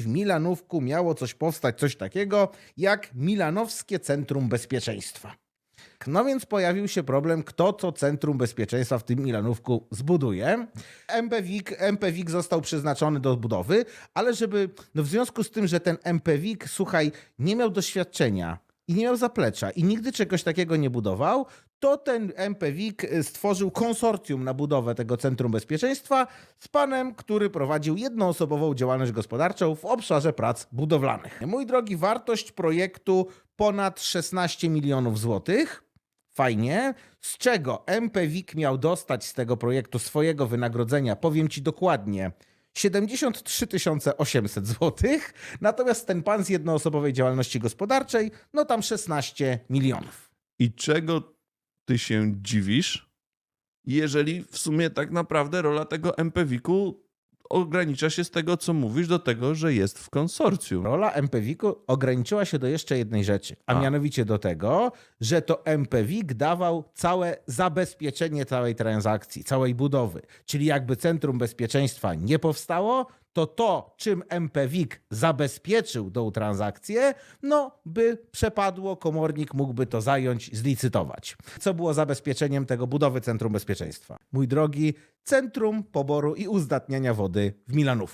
w Milanówku miało coś powstać, coś takiego jak Milanowskie Centrum Bezpieczeństwa. No więc pojawił się problem, kto to Centrum Bezpieczeństwa w tym Milanówku zbuduje. MPWIK, MPWIK został przeznaczony do budowy, ale żeby, no w związku z tym, że ten MPWIK, słuchaj, nie miał doświadczenia i nie miał zaplecza i nigdy czegoś takiego nie budował, to ten MPWIK stworzył konsorcjum na budowę tego Centrum Bezpieczeństwa z panem, który prowadził jednoosobową działalność gospodarczą w obszarze prac budowlanych. Mój drogi, wartość projektu ponad 16 milionów złotych. Fajnie. Z czego MPWIK miał dostać z tego projektu swojego wynagrodzenia? Powiem ci dokładnie. 73 800 zł, natomiast ten pan z jednoosobowej działalności gospodarczej, no tam 16 milionów. I czego ty się dziwisz, jeżeli w sumie tak naprawdę rola tego MPWiK-u ogranicza się z tego, co mówisz, do tego, że jest w konsorcjum. Rola MPWiK-u ograniczyła się do jeszcze jednej rzeczy, a, A. mianowicie do tego, że to MPWiK dawał całe zabezpieczenie całej transakcji, całej budowy. Czyli jakby Centrum Bezpieczeństwa nie powstało, to to, czym MPWiK zabezpieczył tą transakcję, no by przepadło, komornik mógłby to zająć, zlicytować. Co było zabezpieczeniem tego budowy Centrum Bezpieczeństwa? Mój drogi, Centrum Poboru i Uzdatniania Wody w Milanówku.